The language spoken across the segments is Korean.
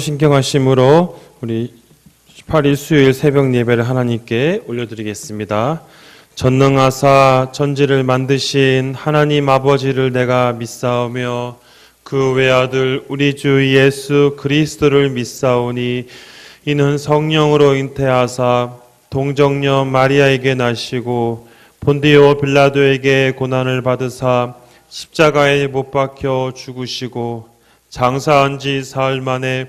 신경하심으로 우리 18일 수요일 새벽 예배를 하나님께 올려드리겠습니다. 전능하사 천지를 만드신 하나님 아버지를 내가 믿사오며 그 외아들 우리 주 예수 그리스도를 믿사오니 이는 성령으로 잉태하사 동정녀 마리아에게 나시고 본디오 빌라도에게 고난을 받으사 십자가에 못 박혀 죽으시고 장사한 지 사흘 만에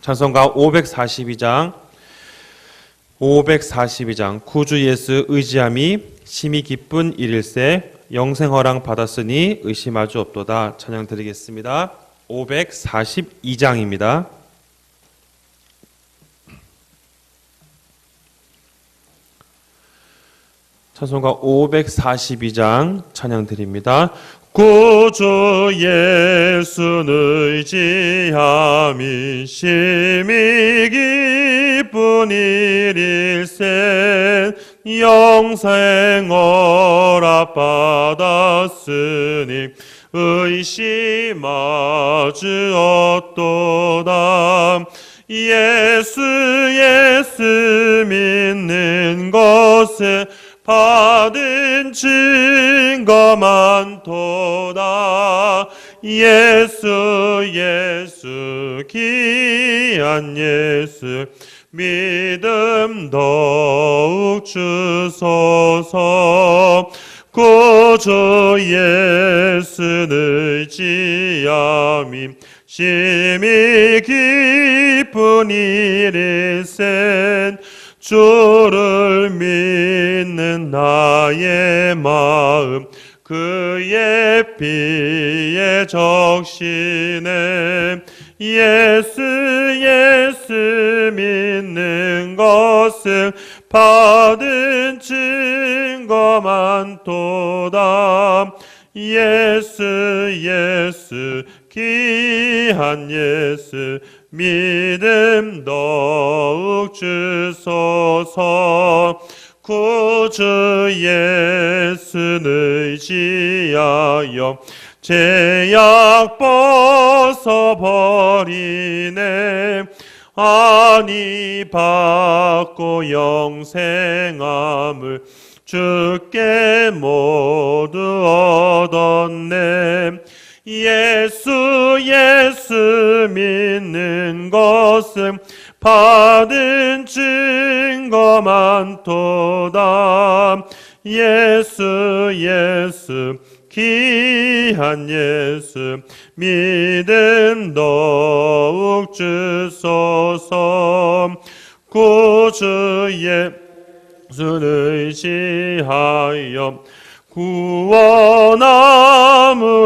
찬송가 542장 542장 구주 예수 의지함이 심히 기쁜 일일세 영생허랑 받았으니 의심하주 없도다 찬양 드리겠습니다. 542장입니다. 찬송가 542장 찬양 드립니다. 구주 예수는 의지함이 심히 기쁜 일일세 영생어라 받았으니 의심하지 없도다. 예수 예수 믿는 것에 받은 증거 많도다. 예수 예수 귀한 예수 믿음 더욱 주소서. 구주 예수는 의지함이 심히 기쁜 일일센 주를 믿는 나의 마음 그의 피에 적시네 예수 예수 믿는 것은 받은 증거 많도다. 예수 예수 귀한 예수 믿음 더욱 주소서 구주 예수는 의지하여 제약 벗어버리네. 아니 받고 영생함을 주께 모두 얻었네. 예수 예수 믿는 것은 받은 증거 많도다 예수 예수 귀한 예수 믿음 더욱 주소서. 구주 예수를 의지하여 구원함을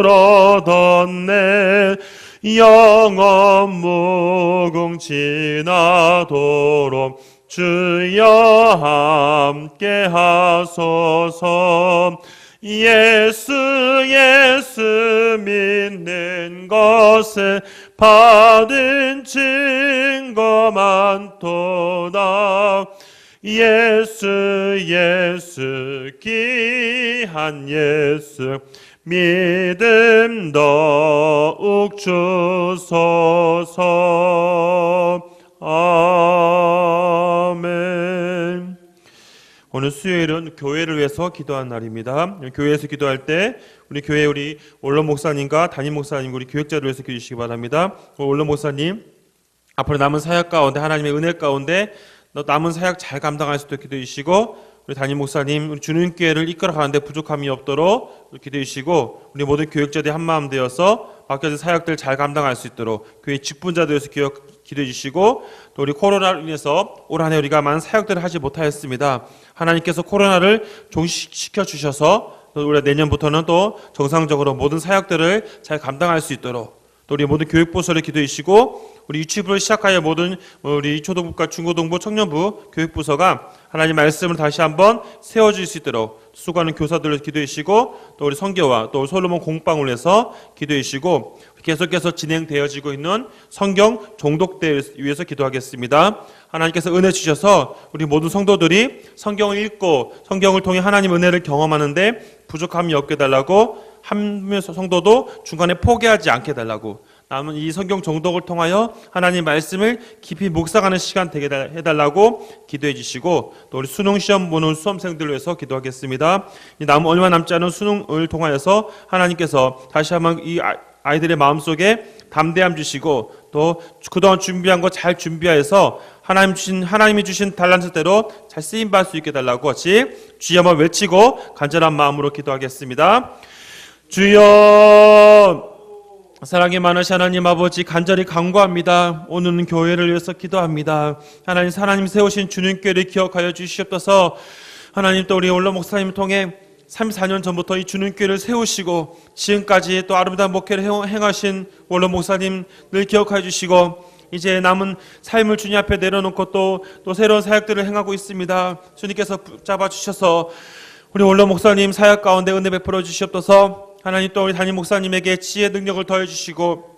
얻었네 영원 무궁 지나도록 주여 함께 하소서. 예수 예수 믿는 것을 받은 증거 많도다 예수 예수 귀한 예수 믿음 더욱 주소서 아멘 오늘 수요일은 교회를 위해서 기도한 날입니다. 교회에서 기도할 때 우리 교회 우리 원로 목사님과 담임 목사님 우리 교육자를 위해서 기도해 주시기 바랍니다. 원로 목사님 앞으로 남은 사역 가운데 하나님의 은혜 가운데 너 남은 사역 잘 감당할 수 있도록 기도해 주시고 우리 담임 목사님 우리 주님 교회를 이끌어가는데 부족함이 없도록 기도해 주시고 우리 모든 교육자들이 한마음 되어서 맡겨진 사역들 잘 감당할 수 있도록 교회 직분자들에서 기도해 주시고 또 우리 코로나로 인해서 올 한해 우리가 많은 사역들을 하지 못하였습니다. 하나님께서 코로나를 종식시켜 주셔서 또 우리가 내년부터는 또 정상적으로 모든 사역들을 잘 감당할 수 있도록 또 우리 모든 교육부서를 기도해 주시고 우리 유치부를 시작하여 모든 우리 초등부과 중고등부 청년부 교육부서가 하나님 말씀을 다시 한번 세워줄 수 있도록 수고하는 교사들을 기도해 주시고 또 우리 성교와 또 솔로몬 공방을 해서 기도해 주시고 계속해서 진행되어지고 있는 성경 종독대를 위해서 기도하겠습니다. 하나님께서 은혜 주셔서 우리 모든 성도들이 성경을 읽고 성경을 통해 하나님 은혜를 경험하는데 부족함이 없게 달라고 한 성도도 중간에 포기하지 않게 달라고 남은 이 성경 정독을 통하여 하나님 말씀을 깊이 묵상하는 시간 되게 해달라고 기도해 주시고 또 우리 수능 시험 보는 수험생들을 위해서 기도하겠습니다. 이 남은 얼마 남지 않은 수능을 통하여서 하나님께서 다시 한번 이 아- 아이들의 마음속에 담대함 주시고 또 그동안 준비한 거 잘 준비해서 하나님 주신 하나님이 주신 달란트대로 잘 쓰임 받을 수 있게 달라고 같이 주여 한번 외치고 간절한 마음으로 기도하겠습니다. 주여 사랑이 많으신 하나님 아버지 간절히 간구합니다. 오늘은 교회를 위해서 기도합니다. 하나님 하나님 세우신 주님께를 기억하여 주시옵소서. 하나님 또 우리 올라 목사님 통해 34년 전부터 이 주님교회를 세우시고 지금까지 또 아름다운 목회를 행- 행하신 원로 목사님 늘 기억하여 주시고 이제 남은 삶을 주님 앞에 내려놓고 또, 또 새로운 사역들을 행하고 있습니다. 주님께서 붙잡아 주셔서 우리 원로 목사님 사역 가운데 은혜 베풀어 주시옵소서 하나님 또 우리 담임 목사님에게 지혜 능력을 더해 주시고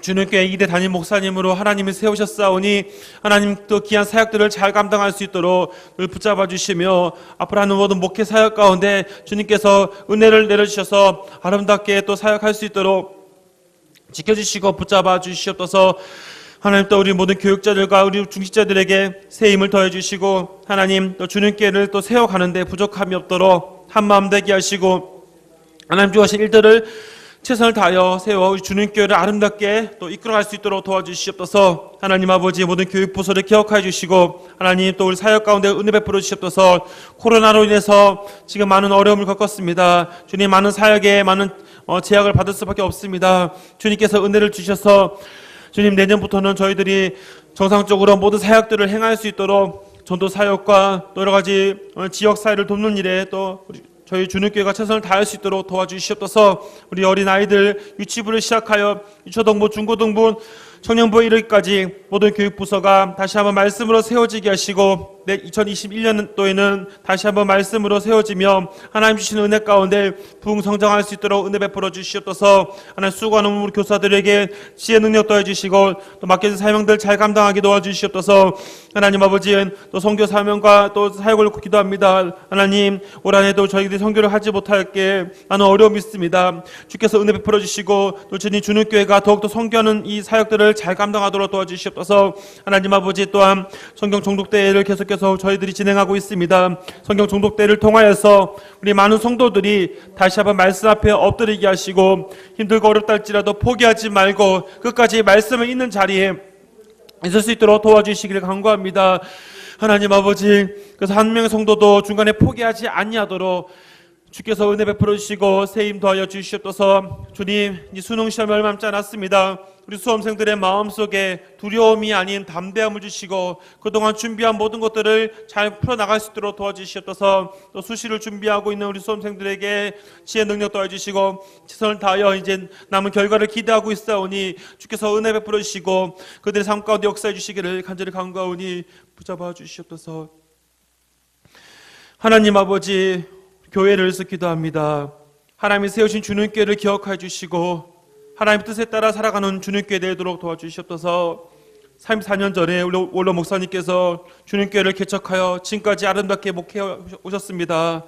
주님께 이대 담임 목사님으로 하나님을 세우셨사오니 하나님 또 귀한 사역들을 잘 감당할 수 있도록 늘 붙잡아 주시며 앞으로 하는 모든 목회 사역 가운데 주님께서 은혜를 내려주셔서 아름답게 또 사역할 수 있도록 지켜주시고 붙잡아 주시옵소서. 하나님 또 우리 모든 교육자들과 우리 중직자들에게 새 힘을 더해 주시고 하나님 또 주님께를 또 세워가는데 부족함이 없도록 한마음 되게 하시고 하나님 주하신 일들을 최선을 다하여 세워 우리 주님 교회를 아름답게 또 이끌어갈 수 있도록 도와주시옵소서. 하나님 아버지 모든 교육 부서를 기억하여 주시고 하나님 또 우리 사역 가운데 은혜 베풀어 주시옵소서. 코로나로 인해서 지금 많은 어려움을 겪었습니다. 주님 많은 사역에 많은 어, 제약을 받을 수밖에 없습니다. 주님께서 은혜를 주셔서 주님 내년부터는 저희들이 정상적으로 모든 사역들을 행할 수 있도록 전도 사역과 또 여러 가지 어, 지역 사회를 돕는 일에 또 우리 저희 주님교회가 최선을 다할 수 있도록 도와주시옵소서. 우리 어린 아이들 유치부를 시작하여 유초등부 중고등부 청년부에 이르기까지 모든 교육부서가 다시 한번 말씀으로 세워지게 하시고 내 2021년도에는 다시 한번 말씀으로 세워지며 하나님 주신 은혜 가운데 부흥 성장할 수 있도록 은혜 베풀어 주시옵소서. 하나님 수고하는 우리 교사들에게 지혜 능력 더해 주시고 또 맡겨진 사명들 잘 감당하게 도와주시옵소서. 하나님 아버지 또 성교 사명과 또 사역을 기도합니다. 하나님 올 한해도 저희들이 성교를 하지 못할게 나는 어려움이 있습니다. 주께서 은혜 베풀어 주시고 또 주님 주는 교회가 더욱더 성교하는 이 사역들을 잘 감당하도록 도와주시옵소서. 하나님 아버지 또한 성경 종독대회를 계속 해서 저희들이 진행하고 있습니다 성경 종독대회를 통하여서 우리 많은 성도들이 다시 한번 말씀 앞에 엎드리게 하시고 힘들고 어렵다 할지라도 포기하지 말고 끝까지 말씀을 있는 자리에 있을 수 있도록 도와주시기를 간구합니다. 하나님 아버지, 그래서 한 명의 성도도 중간에 포기하지 아니하도록 주께서 은혜 베풀어 주시고 세임 더하여 주시옵소서. 주님, 이 수능 시험이 얼마 남지 않았습니다. 우리 수험생들의 마음속에 두려움이 아닌 담대함을 주시고 그동안 준비한 모든 것들을 잘 풀어 나갈 수 있도록 도와주시옵소서. 또 수시를 준비하고 있는 우리 수험생들에게 지혜 능력 더해 주시고 최선을 다하여 이제 남은 결과를 기대하고 있사오니 주께서 은혜 베풀어 주시고 그들의 삶 가운데 역사해 주시기를 간절히 간구하오니 붙잡아 주시옵소서. 하나님 아버지 교회를 기도합니다. 하나님이 세우신 주님께를 기억해 주시고 하나님 뜻에 따라 살아가는 주님께 되도록 도와주시옵소서. 34년 전에 원로 목사님께서 주님께를 개척하여 지금까지 아름답게 목해 오셨습니다.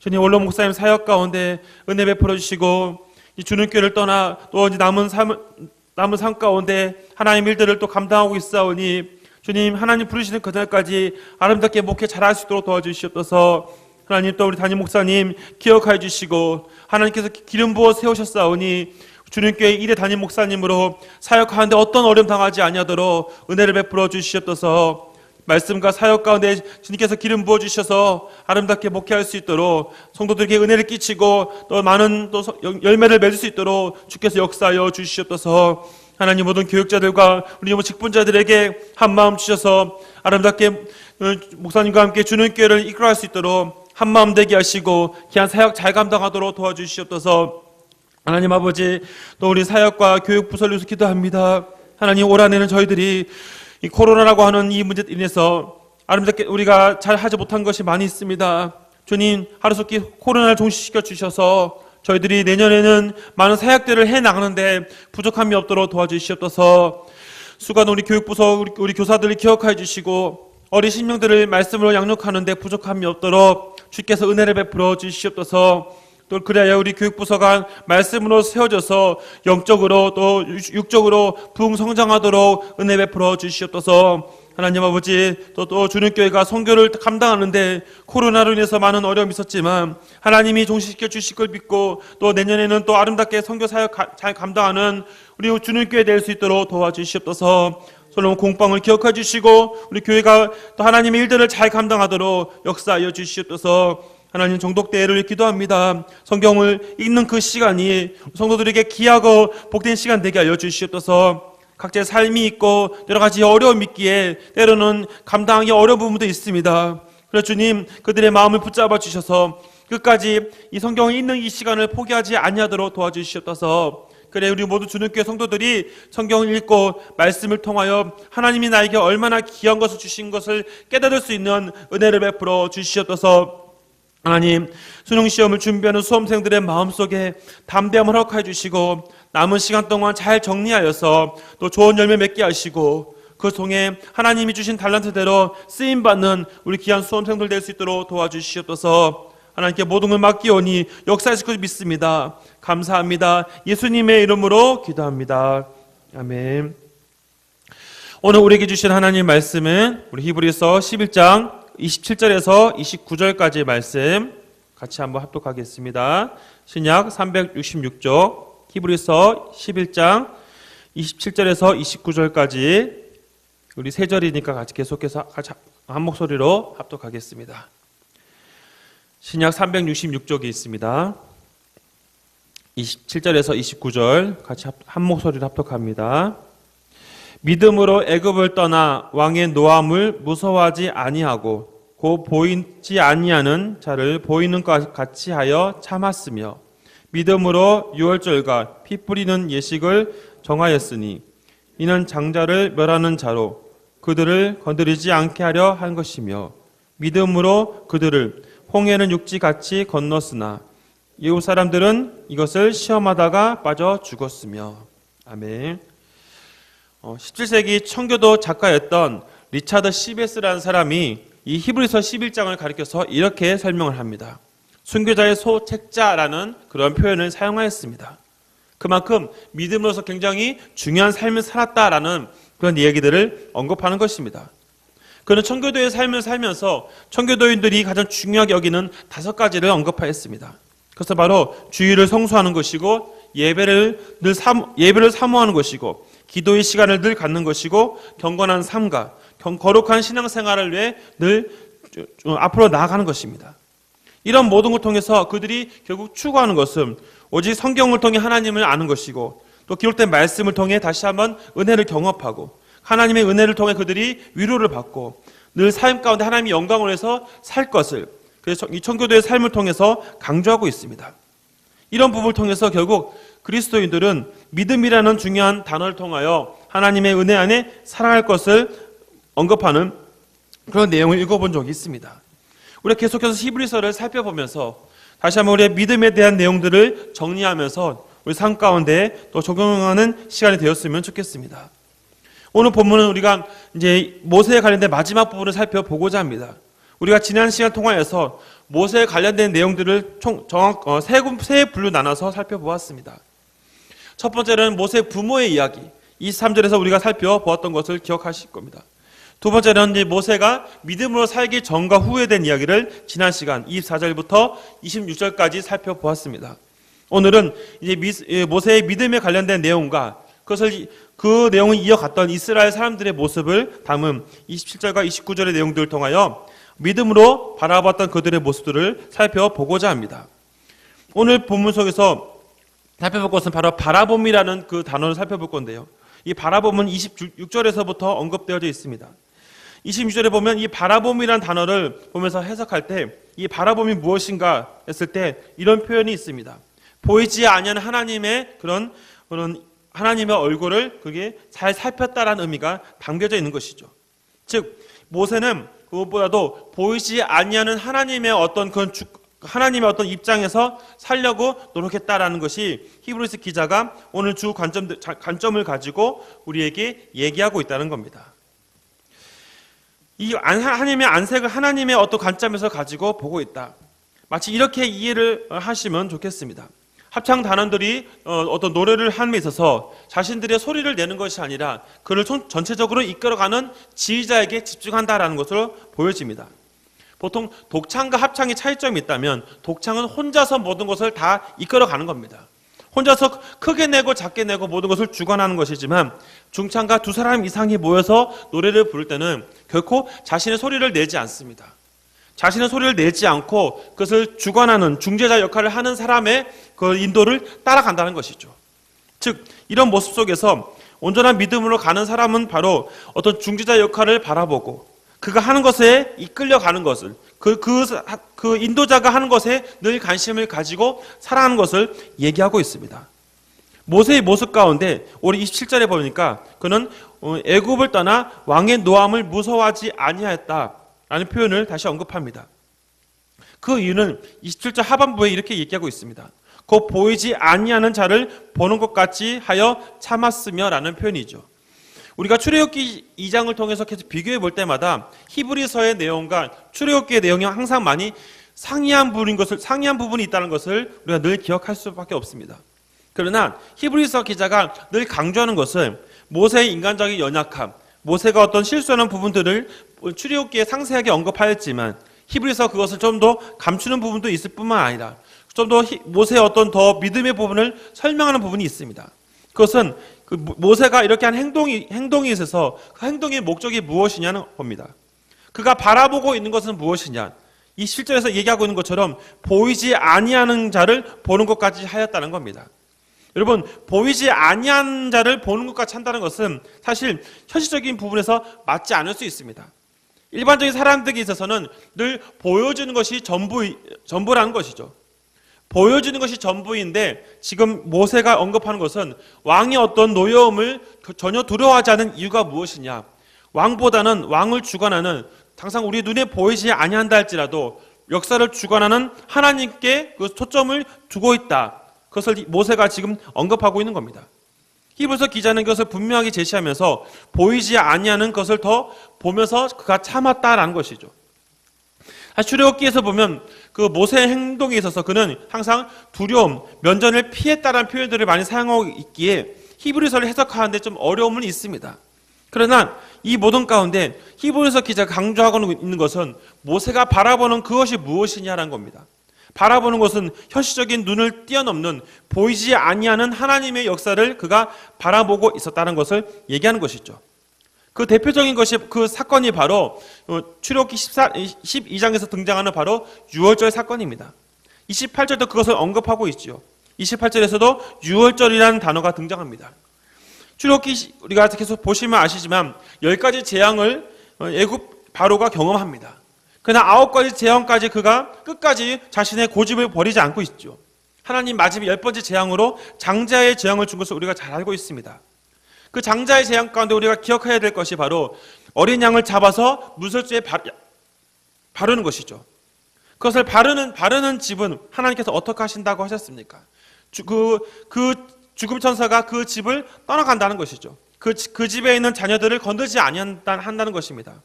주님 원로 목사님 사역 가운데 은혜 베풀어 주시고 이 주님께를 떠나 또 남은 삶 남은 삶 가운데 하나님 일들을 또 감당하고 있사오니 주님 하나님 부르시는 그날까지 아름답게 목회 잘할 수 있도록 도와주시옵소서. 하나님 또 우리 담임 목사님 기억하여 주시고 하나님께서 기름 부어 세우셨사오니 주님교회 일의 담임 목사님으로 사역하는데 어떤 어려움 당하지 아니하도록 은혜를 베풀어 주시옵소서. 말씀과 사역 가운데 주님께서 기름 부어 주셔서 아름답게 목회할 수 있도록 성도들에게 은혜를 끼치고 또 많은 또 서- 열매를 맺을 수 있도록 주께서 역사하여 주시옵소서. 하나님 모든 교육자들과 우리 모든 직분자들에게 한 마음 주셔서 아름답게 어, 목사님과 함께 주는 교회를 이끌어갈 수 있도록 한 마음 되게 하시고 귀한 사역 잘 감당하도록 도와주시옵소서. 하나님 아버지 또 우리 사역과 교육 부설을 위해서 기도합니다. 하나님 올 한해는 저희들이 이 코로나라고 하는 이 문제로 인해서 아름답게 우리가 잘 하지 못한 것이 많이 있습니다. 주님 하루속히 코로나를 종식시켜 주셔서 저희들이 내년에는 많은 사역들을 해 나가는데 부족함이 없도록 도와주시옵소서. 수간 우리 교육부서 우리, 우리 교사들을 기억하여 주시고 어린 신명들을 말씀으로 양육하는데 부족함이 없도록 주께서 은혜를 베풀어 주시옵소서. 또 그래야 우리 교육부서가 말씀으로 세워져서 영적으로 또 육적으로 부흥 성장하도록 은혜 베풀어 주시옵소서. 하나님 아버지 또, 또 주님교회가 선교를 감당하는데 코로나로 인해서 많은 어려움이 있었지만 하나님이 종식시켜 주실 걸 믿고 또 내년에는 또 아름답게 선교 사역 가- 잘 감당하는 우리 주님교회 될 수 있도록 도와주시옵소서. 솔로몬 공방을 기억해 주시고 우리 교회가 또 하나님의 일들을 잘 감당하도록 역사하여 주시옵소서. 하나님 정독대회를 기도합니다. 성경을 읽는 그 시간이 성도들에게 귀하고 복된 시간 되게 하여 주시옵소서. 각자의 삶이 있고 여러 가지 어려움이 있기에 때로는 감당하기 어려운 부분도 있습니다. 그래서 주님 그들의 마음을 붙잡아 주셔서 끝까지 이 성경을 읽는 이 시간을 포기하지 아니하도록 도와주시옵소서. 그래 우리 모두 주님께 성도들이 성경을 읽고 말씀을 통하여 하나님이 나에게 얼마나 귀한 것을 주신 것을 깨달을 수 있는 은혜를 베풀어 주시옵소서. 하나님 수능 시험을 준비하는 수험생들의 마음속에 담대함을 허락해 주시고 남은 시간 동안 잘 정리하여서 또 좋은 열매 맺게 하시고 그 통해 하나님이 주신 달란트대로 쓰임 받는 우리 귀한 수험생들 될 수 있도록 도와주시옵소서. 하나님께 모든 걸 맡기오니 역사하실 것을 믿습니다. 감사합니다. 예수님의 이름으로 기도합니다. 아멘. 오늘 우리에게 주신 하나님 말씀은 우리 히브리서 11장 27절에서 29절까지의 말씀 같이 한번 합독하겠습니다. 신약 366쪽 히브리서 11장 27절에서 29절까지 우리 세 절이니까 같이 계속해서 같이 한 목소리로 합독하겠습니다. 신약 366쪽이 있습니다. 27절에서 29절 같이 합- 한 목소리로 합독합니다. 믿음으로 애굽을 떠나 왕의 노함을 무서워하지 아니하고 고 보이지 아니하는 자를 보이는 것 같이 하여 참았으며 믿음으로 유월절과 피 뿌리는 예식을 정하였으니 이는 장자를 멸하는 자로 그들을 건드리지 않게 하려 한 것이며 믿음으로 그들을 홍해는 육지 같이 건넜으나 이웃 사람들은 이것을 시험하다가 빠져 죽었으며 아멘. 어, 17세기 청교도 작가였던 리차드 시베스라는 사람이 이 히브리서 11장을 가리켜서 이렇게 설명을 합니다. 순교자의 소책자라는 그런 표현을 사용하였습니다. 그만큼 믿음으로서 굉장히 중요한 삶을 살았다라는 그런 이야기들을 언급하는 것입니다. 그는 청교도의 삶을 살면서 청교도인들이 가장 중요하게 여기는 다섯 가지를 언급하였습니다. 그래서 바로 주의를 성수하는 것이고 예배를 늘 삼, 예배를 사모하는 것이고 기도의 시간을 늘 갖는 것이고 경건한 삶과 경- 거룩한 신앙생활을 위해 늘 앞으로 나아가는 것입니다. 이런 모든 걸 통해서 그들이 결국 추구하는 것은 오직 성경을 통해 하나님을 아는 것이고 또 기록된 말씀을 통해 다시 한번 은혜를 경험하고 하나님의 은혜를 통해 그들이 위로를 받고 늘 삶 가운데 하나님의 영광을 위해서 살 것을 그래서 이 청교도의 삶을 통해서 강조하고 있습니다. 이런 부분을 통해서 결국 그리스도인들은 믿음이라는 중요한 단어를 통하여 하나님의 은혜 안에 살아갈 것을 언급하는 그런 내용을 읽어본 적이 있습니다. 우리가 계속해서 히브리서를 살펴보면서 다시 한번 우리의 믿음에 대한 내용들을 정리하면서 우리 삶 가운데 또 적용하는 시간이 되었으면 좋겠습니다. 오늘 본문은 우리가 이제 모세에 관련된 마지막 부분을 살펴보고자 합니다. 우리가 지난 시간 통화에서 모세에 관련된 내용들을 총 정확 어, 세, 군- 세 분류 나눠서 살펴보았습니다. 첫 번째는 모세 부모의 이야기. 23절에서 우리가 살펴보았던 것을 기억하실 겁니다. 두 번째는 모세가 믿음으로 살기 전과 후에 된 이야기를 지난 시간 24절부터 26절까지 살펴보았습니다. 오늘은 이제 미- 예, 모세의 믿음에 관련된 내용과 그것을 이- 그 내용을 이어갔던 이스라엘 사람들의 모습을 담은 27절과 29절의 내용들을 통하여 믿음으로 바라봤던 그들의 모습들을 살펴보고자 합니다. 오늘 본문 속에서 살펴볼 것은 바로 바라봄이라는 그 단어를 살펴볼 건데요. 이 바라봄은 26절에서부터 언급되어져 있습니다. 26절에 보면 이 바라봄이라는 단어를 보면서 해석할 때 이 바라봄이 무엇인가 했을 때 이런 표현이 있습니다. 보이지 아니하는 하나님의 그런 그런 하나님의 얼굴을 그게 잘 살폈다라는 의미가 담겨져 있는 것이죠. 즉 모세는 그것보다도 보이지 아니하는 하나님의 어떤 그 주- 하나님의 어떤 입장에서 살려고 노력했다라는 것이 히브리스 기자가 오늘 주 관점 관점을 가지고 우리에게 얘기하고 있다는 겁니다. 이 안- 하나님의 안색을 하나님의 어떤 관점에서 가지고 보고 있다. 마치 이렇게 이해를 어, 하시면 좋겠습니다. 합창 단원들이 어, 어떤 노래를 함에 있어서 자신들의 소리를 내는 것이 아니라 그를 전- 전체적으로 이끌어가는 지휘자에게 집중한다라는 것으로 보여집니다. 보통 독창과 합창의 차이점이 있다면 독창은 혼자서 모든 것을 다 이끌어가는 겁니다. 혼자서 크게 내고 작게 내고 모든 것을 주관하는 것이지만 중창과 두 사람 이상이 모여서 노래를 부를 때는 결코 자신의 소리를 내지 않습니다. 자신의 소리를 내지 않고 그것을 주관하는 중재자 역할을 하는 사람의 그 인도를 따라간다는 것이죠. 즉 이런 모습 속에서 온전한 믿음으로 가는 사람은 바로 어떤 중재자 역할을 바라보고 그가 하는 것에 이끌려 가는 것을 그, 그, 그 인도자가 하는 것에 늘 관심을 가지고 살아가는 것을 얘기하고 있습니다. 모세의 모습 가운데 우리 27절에 보니까 그는 어, 애굽을 떠나 왕의 노함을 무서워하지 아니하였다 라는 표현을 다시 언급합니다. 그 이유는 27절 하반부에 이렇게 얘기하고 있습니다. 곧 보이지 아니하는 자를 보는 것 같이 하여 참았으며 라는 표현이죠. 우리가 출애굽기 2장을 통해서 계속 비교해 볼 때마다 히브리서의 내용과 출애굽기의 내용이 항상 많이 상이한 부분인 것을 상이한 부분이 있다는 것을 우리가 늘 기억할 수밖에 없습니다. 그러나 히브리서 기자가 늘 강조하는 것은 모세의 인간적인 연약함, 모세가 어떤 실수하는 부분들을 출애굽기에 상세하게 언급하였지만 히브리서 그것을 좀 더 감추는 부분도 있을 뿐만 아니라 좀 더 모세의 어떤 더 믿음의 부분을 설명하는 부분이 있습니다. 그것은 그 모세가 이렇게 한 행동이 행동에 있어서 그 행동의 목적이 무엇이냐는 겁니다. 그가 바라보고 있는 것은 무엇이냐? 이 실절에서 얘기하고 있는 것처럼 보이지 아니하는 자를 보는 것까지 하였다는 겁니다. 여러분 보이지 아니한 자를 보는 것까지 한다는 것은 사실 현실적인 부분에서 맞지 않을 수 있습니다. 일반적인 사람들에게 있어서는 늘 보여주는 것이 전부 전부라는 것이죠. 보여주는 것이 전부인데 지금 모세가 언급하는 것은 왕이 어떤 노여움을 전혀 두려워하지 않은 이유가 무엇이냐? 왕보다는 왕을 주관하는 항상 우리 눈에 보이지 아니한다 할지라도 역사를 주관하는 하나님께 그 초점을 두고 있다. 그것을 모세가 지금 언급하고 있는 겁니다. 히브리서 기자는 그것을 분명하게 제시하면서 보이지 아니하는 것을 더 보면서 그가 참았다라는 것이죠. 출애굽기에서 보면 그 모세의 행동에 있어서 그는 항상 두려움, 면전을 피했다라는 표현들을 많이 사용하고 있기에 히브리서를 해석하는데 좀 어려움은 있습니다. 그러나 이 모든 가운데 히브리서 기자가 강조하고 있는 것은 모세가 바라보는 그것이 무엇이냐라는 겁니다. 바라보는 것은 현실적인 눈을 뛰어넘는 보이지 아니하는 하나님의 역사를 그가 바라보고 있었다는 것을 얘기하는 것이죠. 그 대표적인 것이 그 사건이 바로 어, 출애굽기 14, 12장에서 등장하는 바로 유월절 사건입니다. 28절도 그것을 언급하고 있지요. 28절에서도 유월절이라는 단어가 등장합니다. 출애굽기 우리가 계속 보시면 아시지만 열 가지 재앙을 어, 애굽 바로가 경험합니다. 그러나 아홉 가지 재앙까지 그가 끝까지 자신의 고집을 버리지 않고 있죠. 하나님 마지막 열 번째 재앙으로 장자의 재앙을 준 것을 우리가 잘 알고 있습니다. 그 장자의 재앙 가운데 우리가 기억해야 될 것이 바로 어린 양을 잡아서 무설주에 바르는 것이죠. 그것을 바르는 바르는 집은 하나님께서 어떻게 하신다고 하셨습니까? 그, 그 죽음 천사가 그 집을 떠나간다는 것이죠. 그, 그 집에 있는 자녀들을 건들지 아니한다는 것입니다.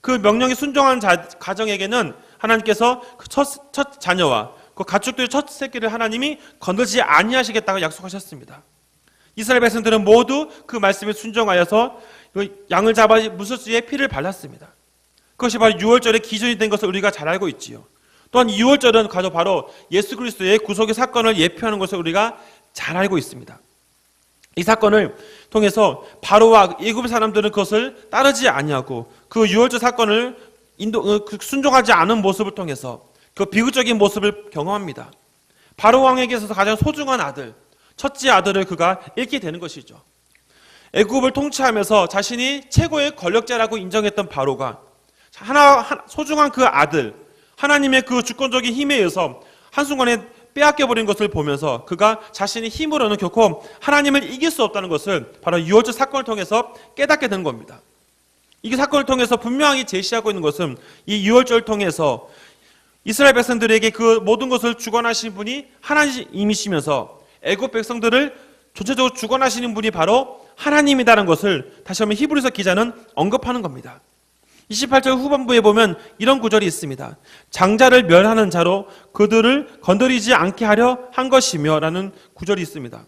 그 명령에 순종한 자, 가정에게는 하나님께서 그 첫, 첫 자녀와 그 가축들의 첫 새끼를 하나님이 건들지 아니하시겠다고 약속하셨습니다. 이스라엘 백성들은 모두 그 말씀에 순종하여서 그 양을 잡아 무술수에 피를 발랐습니다. 그것이 바로 6월절의 기준이 된 것을 우리가 잘 알고 있지요. 또한 6월절은 가도 바로 예수 그리스도의 구속의 사건을 예표하는 것을 우리가 잘 알고 있습니다. 이 사건을 통해서 바로와 애굽 사람들은 그것을 따르지 아니하고 그 6월절 사건을 인도 어, 그 순종하지 않은 모습을 통해서 그 비극적인 모습을 경험합니다. 바로 왕에게 서 가장 소중한 아들, 첫째 아들을 그가 잃게 되는 것이죠. 애굽을 통치하면서 자신이 최고의 권력자라고 인정했던 바로가 하나 소중한 그 아들, 하나님의 그 주권적인 힘에 의해서 한순간에 빼앗겨 버린 것을 보면서 그가 자신의 힘으로는 결코 하나님을 이길 수 없다는 것을 바로 유월절 사건을 통해서 깨닫게 된 겁니다. 이 사건을 통해서 분명히 제시하고 있는 것은 이 유월절을 통해서 이스라엘 백성들에게 그 모든 것을 주관하신 분이 하나님이시면서 애굽 백성들을 전체적으로 주관하시는 분이 바로 하나님이다라는 것을 다시 한번 히브리서 기자는 언급하는 겁니다. 28절 후반부에 보면 이런 구절이 있습니다. 장자를 멸하는 자로 그들을 건드리지 않게 하려 한 것이며 라는 구절이 있습니다.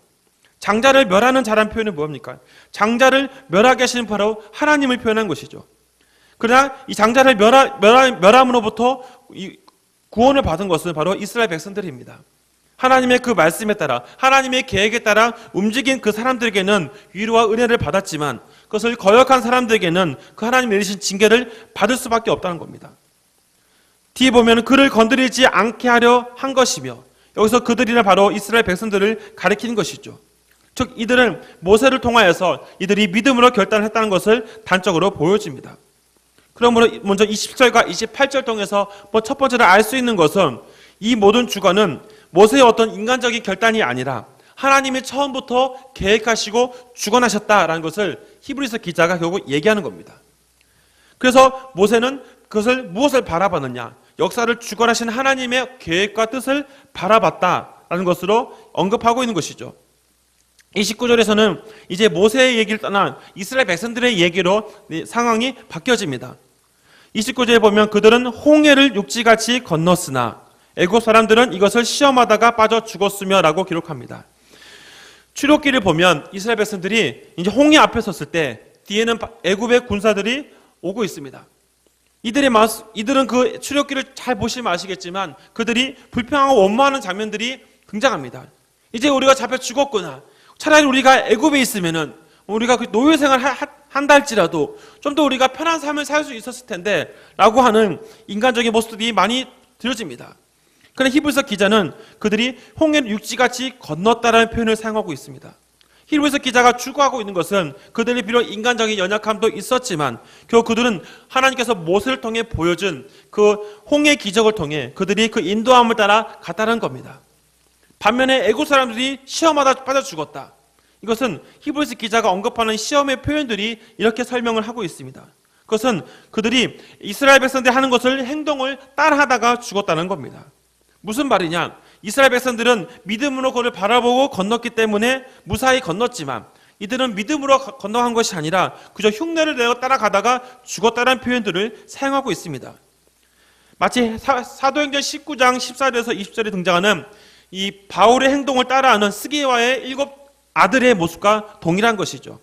장자를 멸하는 자란 표현은 뭡니까? 장자를 멸하게 하시는 바로 하나님을 표현한 것이죠. 그러나 이 장자를 멸하, 멸하, 멸함으로부터 이 구원을 받은 것은 바로 이스라엘 백성들입니다. 하나님의 그 말씀에 따라 하나님의 계획에 따라 움직인 그 사람들에게는 위로와 은혜를 받았지만 그것을 거역한 사람들에게는 그 하나님 내리신 징계를 받을 수밖에 없다는 겁니다. 뒤에 보면 그를 건드리지 않게 하려 한 것이며 여기서 그들이란 바로 이스라엘 백성들을 가리키는 것이죠. 즉 이들은 모세를 통하여서 이들이 믿음으로 결단을 했다는 것을 단적으로 보여줍니다. 그러므로 먼저 27절과 28절 통해서 뭐첫 번째로 알 수 있는 것은 이 모든 주관은 모세의 어떤 인간적인 결단이 아니라 하나님이 처음부터 계획하시고 주관하셨다라는 것을 히브리서 기자가 결국 얘기하는 겁니다. 그래서 모세는 그것을 무엇을 바라봤느냐? 역사를 주관하신 하나님의 계획과 뜻을 바라봤다라는 것으로 언급하고 있는 것이죠. 29절에서는 이제 모세의 얘기를 떠나 이스라엘 백성들의 얘기로 상황이 바뀌어집니다. 29절에 보면 그들은 홍해를 육지같이 건넜으나 애굽 사람들은 이것을 시험하다가 빠져 죽었으며라고 기록합니다. 출애굽기를 보면 이스라엘 백성들이 이제 홍해 앞에 섰을 때 뒤에는 애굽의 군사들이 오고 있습니다. 이들의 마스, 이들은 그 출애굽기를 잘 보시면 아시겠지만 그들이 불평하고 원망하는 장면들이 등장합니다. 이제 우리가 잡혀 죽었구나. 차라리 우리가 애굽에 있으면은 우리가 그 노예 생활 한다 할지라도 좀 더 우리가 편한 삶을 살 수 있었을 텐데 라고 하는 인간적인 모습들이 많이 들어집니다. 그런데 히브리서 기자는 그들이 홍해를 육지같이 건넜다라는 표현을 사용하고 있습니다. 히브리서 기자가 추구하고 있는 것은 그들이 비록 인간적인 연약함도 있었지만 결국 그들은 하나님께서 모세를 통해 보여준 그 홍해 기적을 통해 그들이 그 인도함을 따라 갔다는 겁니다. 반면에 애굽 사람들이 시험하다 빠져 죽었다. 이것은 히브리서 기자가 언급하는 시험의 표현들이 이렇게 설명을 하고 있습니다. 그것은 그들이 이스라엘 백성들이 하는 것을 행동을 따라하다가 죽었다는 겁니다. 무슨 말이냐? 이스라엘 백성들은 믿음으로 그를 바라보고 건넜기 때문에 무사히 건넜지만 이들은 믿음으로 건너간 것이 아니라 그저 흉내를 내어 따라가다가 죽었다는 표현들을 사용하고 있습니다. 마치 사, 도행전 19장 14절에서 20절에 등장하는 이 바울의 행동을 따라하는 스게와의 일곱 아들의 모습과 동일한 것이죠.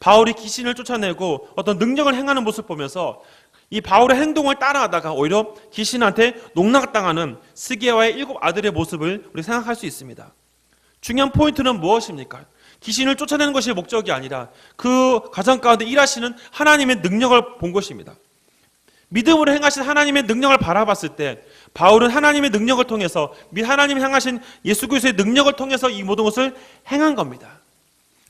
바울이 귀신을 쫓아내고 어떤 능력을 행하는 모습 보면서 이 바울의 행동을 따라하다가 오히려 귀신한테 농락당하는 스게와의 일곱 아들의 모습을 우리 생각할 수 있습니다. 중요한 포인트는 무엇입니까? 귀신을 쫓아내는 것이 목적이 아니라 그 가정 가운데 일하시는 하나님의 능력을 본 것입니다. 믿음으로 행하신 하나님의 능력을 바라봤을 때 바울은 하나님의 능력을 통해서 하나님이 향하신 예수 그리스도의 능력을 통해서 이 모든 것을 행한 겁니다.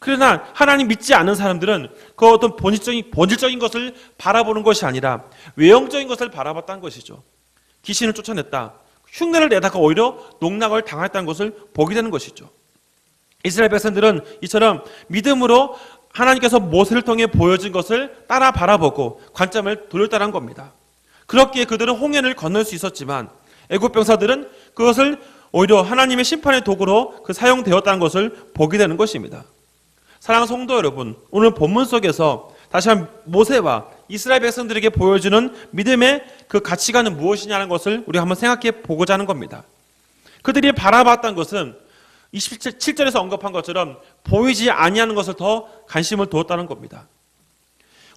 그러나 하나님 믿지 않는 사람들은 그 어떤 본질적인, 본질적인 것을 바라보는 것이 아니라 외형적인 것을 바라봤다는 것이죠. 귀신을 쫓아냈다. 흉내를 내다가 오히려 농락을 당했다는 것을 보게 되는 것이죠. 이스라엘 백성들은 이처럼 믿음으로 하나님께서 모세를 통해 보여준 것을 따라 바라보고 관점을 돌렸다는 겁니다. 그렇기에 그들은 홍해를 건널 수 있었지만 애굽 병사들은 그것을 오히려 하나님의 심판의 도구로 그 사용되었다는 것을 보게 되는 것입니다. 사랑하는 성도 여러분, 오늘 본문 속에서 다시 한 모세와 이스라엘 백성들에게 보여주는 믿음의 그 가치관은 무엇이냐는 것을 우리가 한번 생각해 보고자 하는 겁니다. 그들이 바라봤던 것은 27절에서 언급한 것처럼 보이지 아니하는 것을 더 관심을 두었다는 겁니다.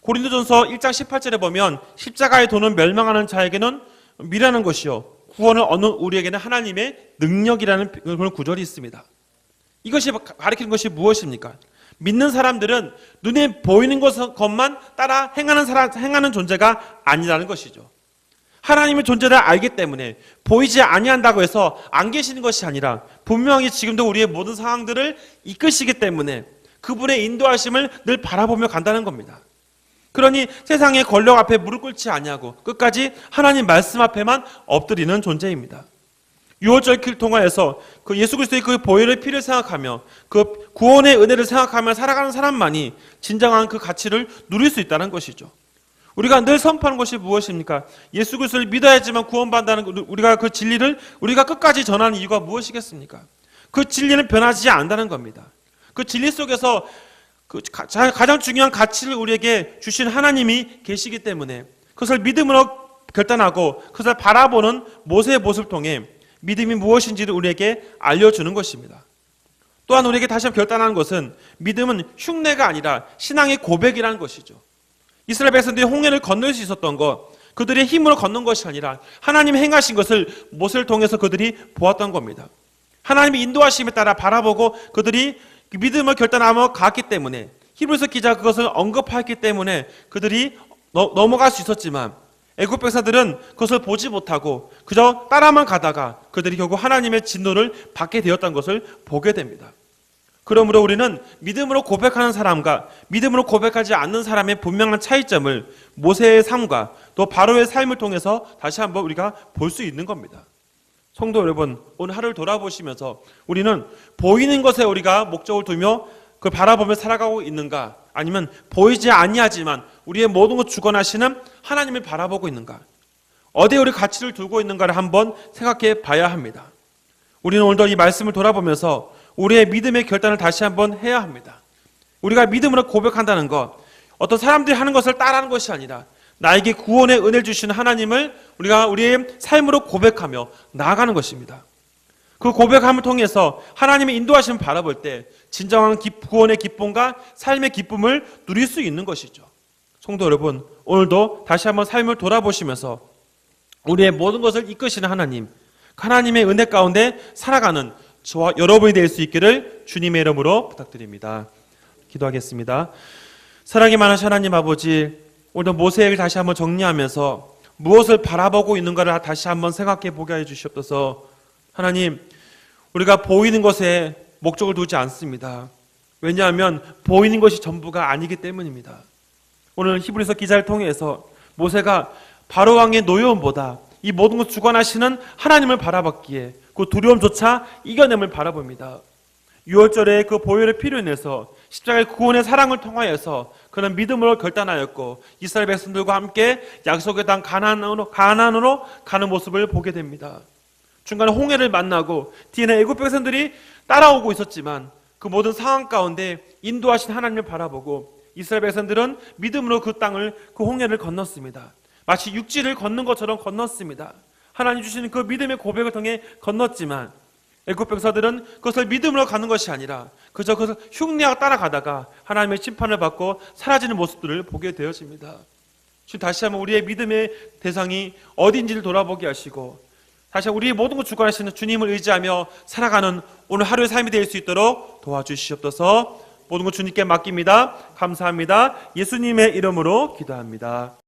고린도전서 1장 18절에 보면 십자가의 도는 멸망하는 자에게는 미라는 것이요 구원을 얻는 우리에게는 하나님의 능력이라는 구절이 있습니다. 이것이 가리키는 것이 무엇입니까? 믿는 사람들은 눈에 보이는 것만 따라 행하는 사람, 행하는 존재가 아니라는 것이죠. 하나님의 존재를 알기 때문에 보이지 아니한다고 해서 안 계시는 것이 아니라 분명히 지금도 우리의 모든 상황들을 이끄시기 때문에 그분의 인도하심을 늘 바라보며 간다는 겁니다. 그러니 세상의 권력 앞에 무릎 꿇지 아니하고 끝까지 하나님 말씀 앞에만 엎드리는 존재입니다. 유월절 길 통하여서 그 예수 그리스도의 그 보혈의 피를 생각하며 그 구원의 은혜를 생각하며 살아가는 사람만이 진정한 그 가치를 누릴 수 있다는 것이죠. 우리가 늘 선포하는 것이 무엇입니까? 예수 그리스도를 믿어야지만 구원받는다는 그- 우리가 그 진리를 우리가 끝까지 전하는 이유가 무엇이겠습니까? 그 진리는 변하지 않는다는 겁니다. 그 진리 속에서 그 가장 중요한 가치를 우리에게 주신 하나님이 계시기 때문에 그것을 믿음으로 결단하고 그것을 바라보는 모세의 모습을 통해 믿음이 무엇인지를 우리에게 알려주는 것입니다. 또한 우리에게 다시 한번 결단하는 것은 믿음은 흉내가 아니라 신앙의 고백이라는 것이죠. 이스라엘 백성들이 홍해를 건널 수 있었던 것, 그들의 힘으로 걷는 것이 아니라 하나님 행하신 것을 모세를 통해서 그들이 보았던 겁니다. 하나님의 인도하심에 따라 바라보고 그들이 그 믿음을 결단하며 갔기 때문에 히브리서 기자 그것을 언급했기 때문에 그들이 너- 넘어갈 수 있었지만 애굽 백성들은 그것을 보지 못하고 그저 따라만 가다가 그들이 결국 하나님의 진노를 받게 되었다는 것을 보게 됩니다. 그러므로 우리는 믿음으로 고백하는 사람과 믿음으로 고백하지 않는 사람의 분명한 차이점을 모세의 삶과 또 바로의 삶을 통해서 다시 한번 우리가 볼 수 있는 겁니다. 성도 여러분, 오늘 하루를 돌아보시면서 우리는 보이는 것에 우리가 목적을 두며 그 바라보며 살아가고 있는가? 아니면 보이지 아니하지만 우리의 모든 것 주관하시는 하나님을 바라보고 있는가? 어디에 우리 가치를 두고 있는가를 한번 생각해 봐야 합니다. 우리는 오늘도 이 말씀을 돌아보면서 우리의 믿음의 결단을 다시 한번 해야 합니다. 우리가 믿음으로 고백한다는 것, 어떤 사람들이 하는 것을 따라하는 것이 아니라 나에게 구원의 은혜를 주시는 하나님을 우리가 우리의 삶으로 고백하며 나아가는 것입니다. 그 고백함을 통해서 하나님의 인도하심을 바라볼 때 진정한 기- 구원의 기쁨과 삶의 기쁨을 누릴 수 있는 것이죠. 성도 여러분, 오늘도 다시 한번 삶을 돌아보시면서 우리의 모든 것을 이끄시는 하나님, 하나님의 은혜 가운데 살아가는 저와 여러분이 될 수 있기를 주님의 이름으로 부탁드립니다. 기도하겠습니다. 사랑이 많으신 하나님 아버지, 오늘도 모세를 다시 한번 정리하면서 무엇을 바라보고 있는가를 다시 한번 생각해 보게 해 주시옵소서. 하나님, 우리가 보이는 것에 목적을 두지 않습니다. 왜냐하면 보이는 것이 전부가 아니기 때문입니다. 오늘 히브리서 기자를 통해서 모세가 바로 왕의 노여움보다 이 모든 것 주관하시는 하나님을 바라봤기에 그 두려움조차 이겨냄을 바라봅니다. 6월절에 그 보혈의 피로 인해서 십자가의 구원의 사랑을 통하여서 그는 믿음으로 결단하였고 이스라엘 백성들과 함께 약속의 땅 가나안으로 가나안으로 가는 모습을 보게 됩니다. 중간에 홍해를 만나고 뒤에는 애굽 백성들이 따라오고 있었지만 그 모든 상황 가운데 인도하신 하나님을 바라보고 이스라엘 백성들은 믿음으로 그 땅을 그 홍해를 건넜습니다. 마치 육지를 걷는 것처럼 건넜습니다. 하나님 주시는 그 믿음의 고백을 통해 건넜지만 애굽 백성들은 그것을 믿음으로 가는 것이 아니라 그저 그것을 흉내하고 따라가다가 하나님의 심판을 받고 사라지는 모습들을 보게 되어집니다. 지금 다시 한번 우리의 믿음의 대상이 어딘지를 돌아보게 하시고 다시 우리의 모든 것 주관하시는 주님을 의지하며 살아가는 오늘 하루의 삶이 될 수 있도록 도와주시옵소서 모든 것 주님께 맡깁니다. 감사합니다. 예수님의 이름으로 기도합니다.